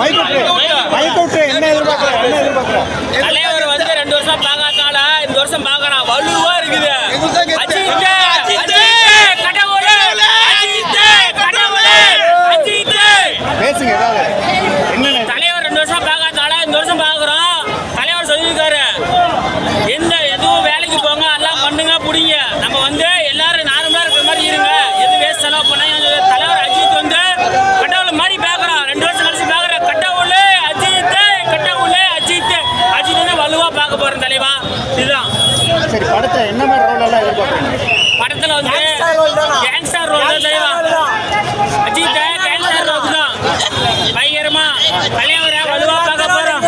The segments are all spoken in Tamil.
买买买。கேங்ஸ்டர் ரோல் தான் அஜித் கேங்ஸ்டர் ரோல் தான். பயங்கரமா தலைவரை வலுவாக பார்க்க போகிறோம்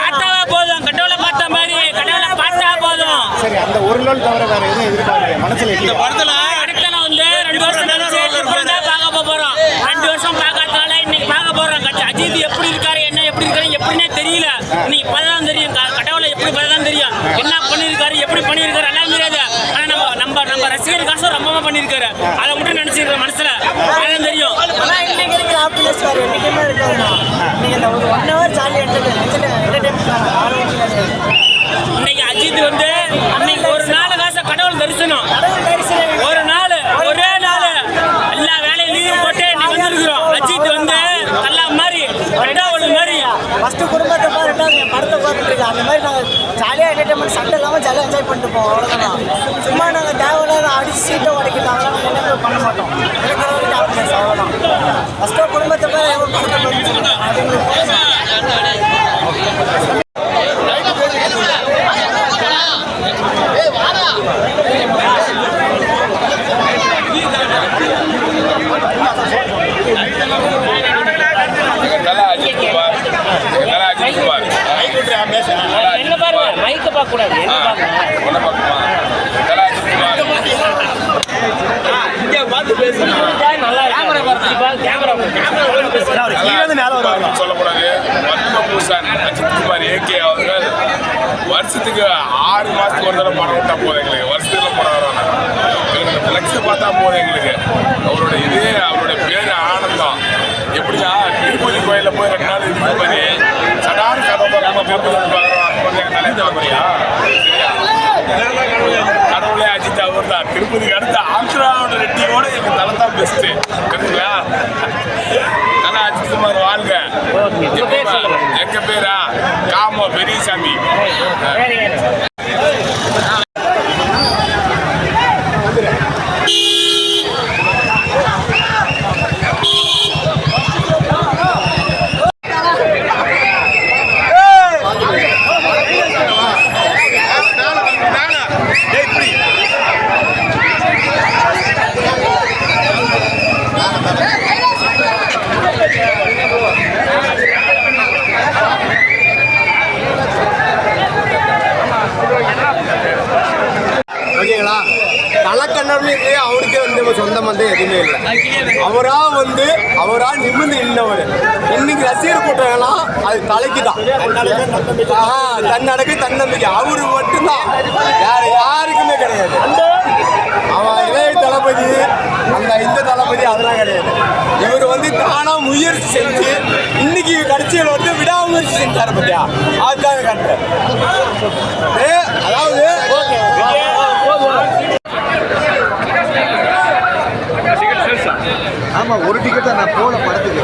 பார்த்தாவே போதும். கடவுளை பார்த்த மாதிரி கடவுளை பார்த்தா போதும். சரி அந்த ஒரு நாள் தவிர வேற எதுவும் எதிர்பார்க்குறீங்க மனசுல இல்லையா படத்துல அடுத்தல வந்து ரெண்டு வருஷம் பார்க்க போறோம். ரெண்டு வருஷம் பார்க்காதனால இன்னைக்கு பார்க்க போறோம். கட்சி அஜித் எப்படி இருக்காரு என்ன எப்படி இருக்காரு எப்படின்னே தெரியல. இன்னைக்கு இப்பதான் தெரியும். கடவுளை எப்படி இப்பதான் தெரியும் என்ன பண்ணிருக்காரு எப்படி பண்ணிருக்காரு எல்லாம் தெரியாது ஆனா நம்ம நம்ம நம்ம ரசிகர் காசு ரொம்பவே பண்ணிருக்காரு அதை மட்டும் நினைச்சிருக்க மனசுல தெரியும் ஆனா இன்னைக்கு இருக்கிற ஹாப்பினஸ் வேற என்னைக்குமே இருக்காதுண்ணா நீங்க இந்த ஒரு ஒன் ஹவர் ஜாலியாக என்டர்டைன்மெண்ட் இன்னைக்கு அஜித் வந்து அன்னைக்கு ஒரு நாள் காசு கடவுள் தரிசனம் கடவுள் தரிசனம் ஒரு நாள் ஒரே நாள் எல்லா வேலையும் லீவ் போட்டு இன்னைக்கு வந்திருக்கிறோம் அஜித் வந்து நல்லா மாதிரி கடவுள் மாதிரி ஃபர்ஸ்ட் குடும்பத்தை பாரு ரெண்டாவது என் இருக்குது அந்த மாதிரி நாங்கள் ஜாலியாக என்டர்டைன்மெண்ட் சண்டை இல்லாமல் ஜாலியாக என்ஜாய் பண்ணிட்டு போவோம். அவ்வளோதான் சும்மா நாங்கள் தேவையில்லாத அடிச்சு சீட்டை உடைக்கிட்டாங்க நாங்கள் பண்ண மாட்டோம் எனக்கு வரைக்கும் ஹாப்பினஸ் அவ்வளோதான் ஃபஸ்ட்டு குடும்பத்தை பாரு எவ்வளோ படத்தை பார்த்துட்டு அது நல்லா அஜித் குமார் நல்லா அஜித் குமார் என்ன பாருங்க மைக்க பார்க்க கூடாது என்ன பார்க்கணும் ஒன்றை பார்க்குமா நல்லா அஜித் குமார் நல்லா கேமரா நல்லா சொல்லக்கூடாது பத்ம பூஷன் அஜித் குமார் ஏகே அவர்கள் வருஷத்துக்கு ஆறு மாசத்துக்கு ஒரு தடவை படம் விட்டா போதும் எங்களுக்கு. வருஷத்துக்கு படம் வரும் எங்களுக்கு ஃப்ளெக்ஸ் பார்த்தா போதும் எங்களுக்கு. அவரோட இது அவரோட பேர் ஆனந்தம். எப்படின்னா திருப்பதி கோயிலில் போய் ரெண்டு நாள் இது பண்ணி சடாரு கதை பார்க்காம திருப்பதி கடவுளே அஜித் அவர் தான் திருப்பதிக்கு அடுத்து ஆந்திராவோட ரெட்டியோட எங்க தலை தான் பெஸ்ட் அஜித் குமார் வாழ்க? எங்க பேரா காமோ பெரியசாமி எதுவுமே இல்லை. அவரா வந்து அவரா நிமிர்ந்து நின்றவர் இன்னைக்கு ரசிகர் கூட்டம்லாம் அது தலைக்கு தான் தன்னடக்கு தன்னம்பிக்கை. அவர் மட்டும்தான். வேற யாருக்குமே கிடையாது. அவன் இளைய தளபதி அந்த இந்த தளபதி அதெல்லாம் கிடையாது. இவர் வந்து தானா முயற்சி செஞ்சு இன்னைக்கு கடைசியில் வந்து விடாமுயற்சி செஞ்சார் பத்தியா? அதுதான் கரெக்ட் அதாவது ஆமாம் ஒரு டிக்கெட் தான் நான் போகல படத்துக்கு.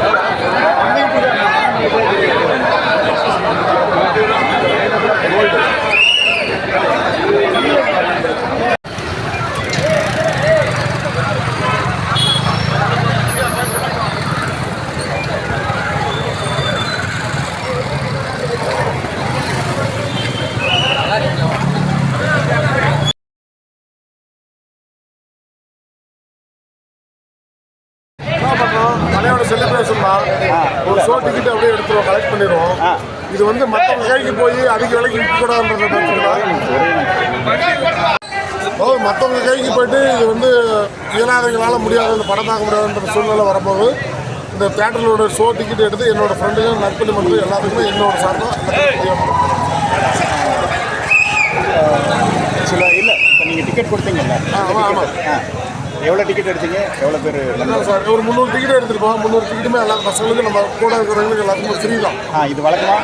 தலையோட செலிப்ரேஷன் தான் ஒரு ஷோ டிக்கெட் அப்படியே எடுத்துருவோம் கலெக்ட் பண்ணிடுவோம். இது வந்து மற்றவங்க கைக்கு போய் அதிக விலைக்கு விற்கக்கூடாதுன்றத பார்த்துக்கலாம். ஓ மற்றவங்க கைக்கு போயிட்டு இது வந்து இயலாதவங்களால முடியாது இந்த படம் பார்க்க முடியாதுன்ற சூழ்நிலை வரும்போது இந்த தேட்டரோட ஷோ டிக்கெட் எடுத்து என்னோட ஃப்ரெண்டுகள் நற்பணி பண்ணுறது எல்லாத்துக்குமே என்னோட சார்பாக சில இல்லை இப்போ நீங்கள் டிக்கெட் கொடுத்தீங்கல்ல. ஆமாம் ஆமாம் எவ்வளோ டிக்கெட் எடுத்தீங்க? எவ்வளோ பேர் சார். ஒரு முந்நூறு டிக்கெட் எடுத்துருப்போம் முந்நூறு டிக்கெட்டுமே எல்லா பசங்களுக்கும் நம்ம கூட இருக்கிறவங்களுக்கு எல்லாத்துக்கும் ஃப்ரீ தான். ஆ இது வழக்கமா?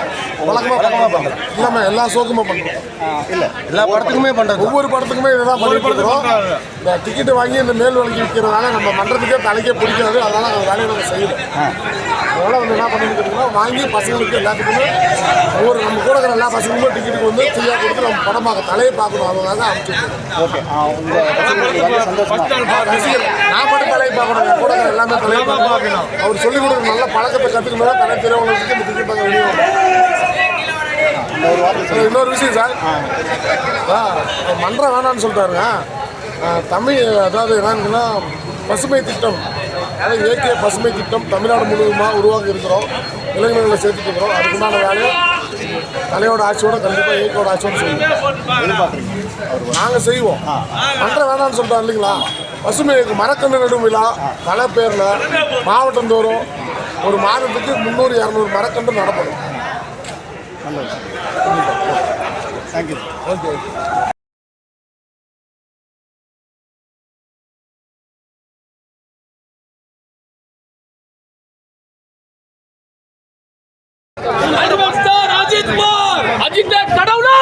வழக்கமாக வழக்கமாக பண்ணுறது இல்லாமல் எல்லா ஷோக்குமே பண்ணுறோம் இல்லை. எல்லா படத்துக்குமே பண்றது ஒவ்வொரு படத்துக்குமே இதுதான் பண்ணிட்டு இருக்கிறோம். இந்த டிக்கெட் வாங்கி இந்த மேல் விலைக்கு விற்கிறதுனால நம்ம மன்றத்துக்கே தலைக்கே பிடிக்காது. அதனால அந்த வேலையை நம்ம செய்யணும் அதனால வந்து என்ன பண்ணிட்டு இருக்கோம்னா வாங்கி பசங்களுக்கு எல்லாத்துக்குமே ஒவ்வொரு நம்ம கூட இருக்கிற எல்லா பசங்களுமே டிக்கெட்டுக்கு வந்து ஃப்ரீயாக கொடுத்து நம்ம படம் பார்க்க தலையை பார்க்கணும். அதனால அமைச்சிருக்கோம் ஓகே. ரசிகர் நான் மட்டும் தலையை பார்க்கணும். கூட இருக்கிற எல்லாமே தலையை பார்க்கணும். அவர் சொல்லிக் கொடுக்குற நல்ல பழக்கத்தை கற்றுக்கணும் தலை தெரியவங்களுக்கு இந்த டிக்கெட் வாங்க வெளியே வரும். இந்த ஒரு வார்த்தை அப்புறம் இன்னொரு விஷயம் சார். மன்றம் வேணான்னு சொல்லிட்டாருங்க. ஆ, தமிழ் அதாவது என்னன்னா பசுமை திட்டம். அதாவது ஏகே பசுமை திட்டம் தமிழ்நாடு முழுவதுமாக உருவாக்கி இருக்கிறோம். இளைஞர்களை சேர்த்துட்டு இருக்கிறோம். அதுக்குண்டான வேலையை தலையோட ஆட்சியோட கண்டிப்பாக ஏகோட ஆட்சியோட செய்வோம். எதிர்பார்க்குறீங்க நாங்கள் செய்வோம். மன்றம் வேணான்னு சொல்லிட்டார் இல்லைங்களா? பசுமை மரக்கன்று நடும் விழா பல பேரில் மாவட்டந்தோறும் ஒரு மாதத்துக்கு முந்நூறு இரநூறு மரக்கன்று நடப்படும். நல்ல விஷயம் தேங்க்யூ ஓகே அஜித் கடவுளா